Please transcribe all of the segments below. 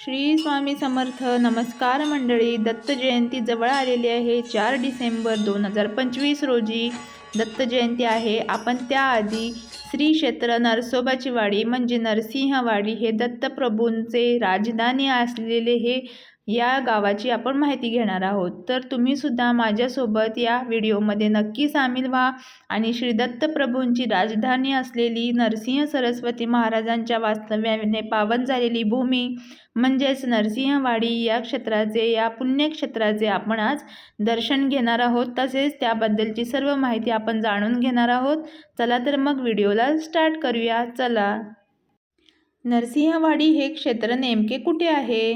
श्री स्वामी समर्थ नमस्कार मंडळी. दत्त जयंती जवळ आलेली आहे. चार डिसेंबर दोन हजार पंचवीस रोजी दत्त जयंती आहे. आपण त्याआधी श्री क्षेत्र नरसोबाची वाडी म्हणजे नरसिंहवाडी हे दत्तप्रभूंचे राजधानी असलेले हे या गावाची आपण माहिती घेणार आहोत. तर तुम्हीसुद्धा माझ्यासोबत या व्हिडिओमध्ये नक्की सामील व्हा आणि श्री दत्तप्रभूंची राजधानी असलेली नरसिंह सरस्वती महाराजांच्या वास्तव्याने पावन झालेली भूमी म्हणजेच नरसिंहवाडी या क्षेत्राचे या पुण्यक्षेत्राचे आपण आज दर्शन घेणार आहोत. तसेच त्याबद्दलची सर्व माहिती आपण जाणून घेणार आहोत. चला तर मग व्हिडिओला स्टार्ट करूया. चला. नरसिंहवाडी हे क्षेत्र नेमके कुठे आहे?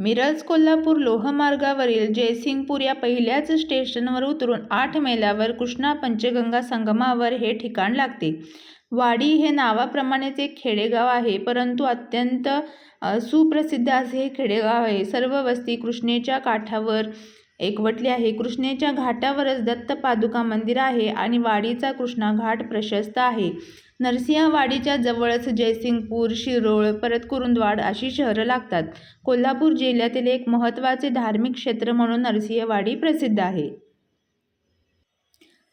मिरज कोल्हापूर लोहमार्गावरील जयसिंगपूर या पहिल्याच स्टेशनवर उतरून आठ मैलावर कृष्णा पंचगंगा संगमावर हे ठिकाण लागते. वाडी हे नावाप्रमाणेच एक खेडेगाव आहे परंतु अत्यंत सुप्रसिद्ध असे हे खेडेगाव आहे. सर्व वस्ती कृष्णेच्या काठावर एकवटली आहे. कृष्णेच्या घाटावरच दत्त पादुका मंदिर आहे आणि वाडीचा कृष्णा घाट प्रशस्त आहे. नरसिंहवाडीच्या जवळच जयसिंगपूर शिरोळ परत कुरुंदवाड अशी शहरं लागतात. कोल्हापूर जिल्ह्यातील एक महत्त्वाचे धार्मिक क्षेत्र म्हणून नरसिंहवाडी प्रसिद्ध आहे.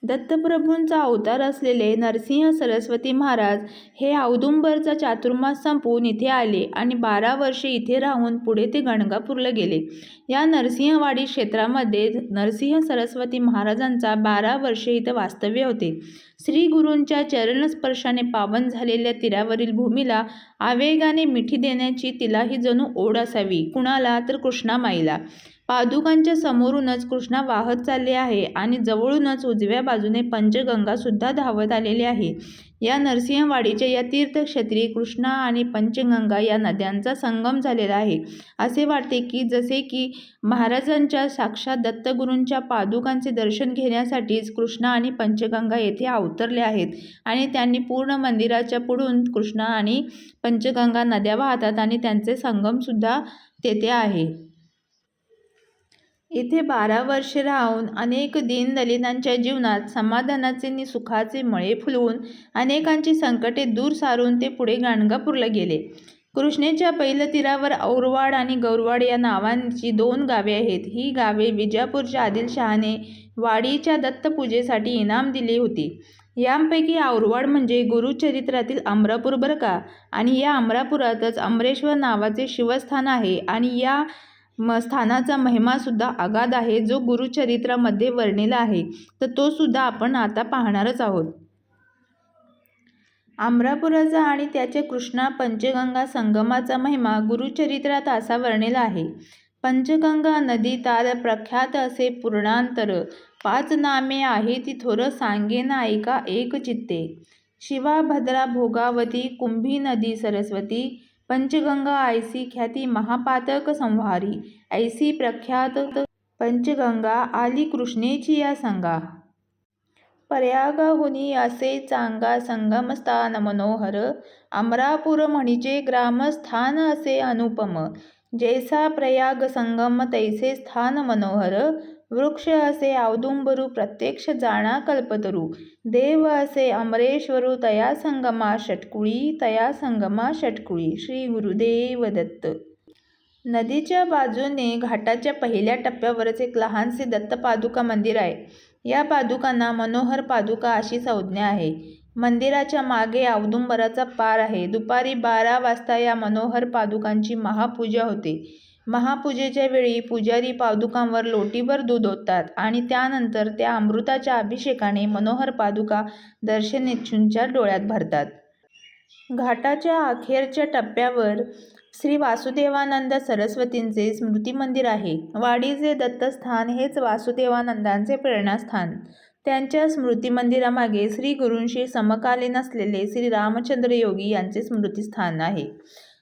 दत्तप्रभूंचा अवतार असलेले नरसिंह सरस्वती महाराज हे औदुंबरचा चातुर्मास संपवून इथे आले आणि बारा वर्षे इथे राहून पुढे ते गणगापूरला गेले. या नरसिंहवाडी क्षेत्रामध्ये नरसिंह सरस्वती महाराजांचा बारा वर्षे इथं वास्तव्य होते. श्री गुरूंच्या चरणस्पर्शाने पावन झालेल्या तीरावरील भूमीला आवेगाने मिठी देण्याची तिलाही जणू ओढ असावी. कुणाला? तर कृष्णामाईला. पादुकांच्या समोरूनच कृष्णा वाहत चालले आहे आणि जवळूनच उजव्या बाजूने पंचगंगा सुद्धा धावत आलेली आहे. या नरसिंहवाडीच्या या तीर्थक्षेत्री कृष्णा आणि पंचगंगा या नद्यांचा संगम झालेला आहे. असे वाटते की जसे की महाराजांच्या साक्षात दत्तगुरूंच्या पादुकांचे दर्शन घेण्यासाठीच कृष्णा आणि पंचगंगा येथे अवतरले आहेत आणि त्यांनी पूर्ण मंदिराच्या पुढून कृष्णा आणि पंचगंगा नद्या वाहतात आणि त्यांचे संगमसुद्धा तेथे आहे. इथे बारा वर्षे राहून अनेक दीनदलितांच्या जीवनात समाधानाचे आणि सुखाचे मळे फुलवून अनेकांची संकटे दूर सारून ते पुढे गाणगापूरला गेले. कृष्णेच्या पहिल्या तीरावर औरवाड आणि गौरवाड या नावांची दोन गावे आहेत. ही गावे विजापूरच्या आदिलशहाने वाडीच्या दत्तपूजेसाठी इनाम दिली होती. यांपैकी औरवाड म्हणजे गुरुचरित्रातील अमरापूर बरका आणि या अमरापुरातच अमरेश्वर नावाचे शिवस्थान आहे आणि या म स्थानाचा महिमासुद्धा आगाध आहे जो गुरुचरित्रामध्ये वर्णिला आहे. तर तो सुद्धा आपण आता पाहणारच आहोत. आमरापुराचा आणि त्याचे कृष्णा पंचगंगा संगमाचा महिमा गुरुचरित्रात असा वर्णिला आहे. पंचगंगा नदी तार प्रख्यात असे पूर्णांतर पाच नामे आहे ती थोर सांगेन ऐका एक चित्ते. शिवा भद्रा भोगावती कुंभी नदी सरस्वती पंचगंगा ऐसी ख्याती महापातक संहारी. ऐसी प्रख्यात पंचगंगा आली कृष्णेची या संगा. प्रयागहुनी असे चांगा संगमस्थान मनोहर अमरापूर म्हणजे ग्रामस्थान असे अनुपम. जैसा प्रयाग संगम तैसे स्थान मनोहर वृक्ष असे औदुंबरू प्रत्यक्ष जाणा कल्पतरू. देव असे अमरेश्वरू तया संगमा षटकुळी तया संगमा षटकुळी. श्री गुरुदेव दत्त. नदीच्या बाजूने घाटाच्या पहिल्या टप्प्यावरच एक लहानसे दत्तपादुका मंदिर आहे. या पादुकांना मनोहर पादुका अशी संज्ञा आहे. मंदिराच्या मागे औदुंबराचा पार आहे. दुपारी बारा वाजता या मनोहर पादुकांची महापूजा होते. महापूजेच्या वेळी पुजारी पादुकांवर लोटीभर दूध ओततात आणि त्यानंतर त्या अमृताच्या अभिषेकाने मनोहर पादुका दर्शनेच्छूंच्या डोळ्यात भरतात. घाटाच्या अखेरच्या टप्प्यावर श्री वासुदेवानंद सरस्वतींचे स्मृती मंदिर आहे. वाडीचे दत्तस्थान हेच वासुदेवानंदांचे प्रेरणास्थान. त्यांच्या स्मृती मंदिरामागे श्री गुरूंशी समकालीन असलेले श्री रामचंद्र योगी यांचे स्मृतीस्थान आहे.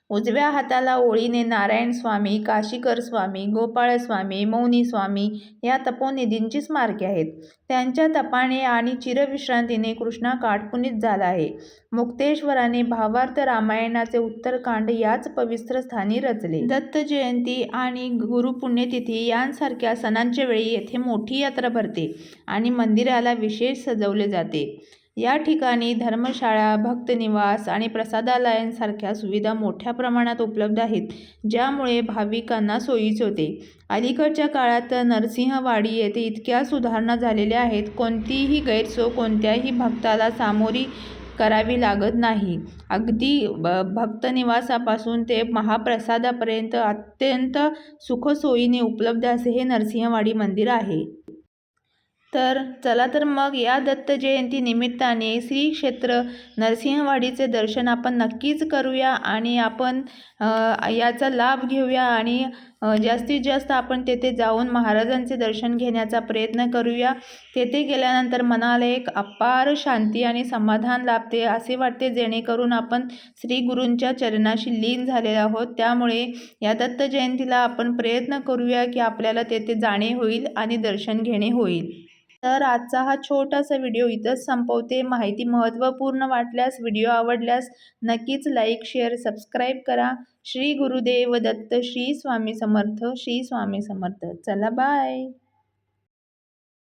उजव्या हाताला ओळीने नारायण स्वामी काशीकर स्वामी गोपाळस्वामी मौनी स्वामी या तपोनिधींची स्मारके आहेत. त्यांच्या तपाने आणि चिरविश्रांतीने कृष्णा काठपुनीत झाला आहे. मुक्तेश्वराने भावार्थ रामायणाचे उत्तरकांड याच पवित्र स्थानी रचले. दत्त जयंती आणि गुरुपुण्यतिथी यांसारख्या सणांच्या वेळी येथे मोठी यात्रा भरते आणि मंदिराला विशेष सजवले जाते. या ठिकाणी धर्मशाळा भक्तनिवास आणि प्रसादालयांसारख्या सुविधा मोठ्या प्रमाणात उपलब्ध आहेत ज्यामुळे भाविकांना सोयीच होते. अलीकडच्या काळात नरसिंहवाडी येथे इतक्या सुधारणा झालेल्या आहेत कोणतीही गैरसोय कोणत्याही भक्ताला सामोरी करावी लागत नाही. अगदी ब भक्तनिवासापासून ते महाप्रसादापर्यंत अत्यंत सुखसोयीने उपलब्ध असे हे नरसिंहवाडी मंदिर आहे. तर चला तर मग या दत्त जयंती निमित्ताने श्री क्षेत्र नरसिंहवाडीचे दर्शन आपण नक्कीच करूया आणि आपण याचा लाभ घेऊया आणि जास्तीत जास्त आपण तेथे जाऊन महाराजांचे दर्शन घेण्याचा प्रयत्न करूया. तेथे गेल्यानंतर मनाला एक अपार शांती आणि समाधान लाभते असे वाटते जेणेकरून आपण श्री गुरूंच्या चरणाशी लीन झालेले आहोत. त्यामुळे या दत्त जयंतीला आपण प्रयत्न करूया की आपल्याला तेथे जाणे होईल आणि दर्शन घेणे होईल. तर आजचा हा छोटासा व्हिडिओ इथंच संपवते. माहिती महत्त्वपूर्ण वाटल्यास व्हिडिओ आवडल्यास नक्कीच लाईक शेअर सबस्क्राईब करा. श्री गुरुदेव दत्त श्री स्वामी समर्थ श्री स्वामी समर्थ. चला बाय.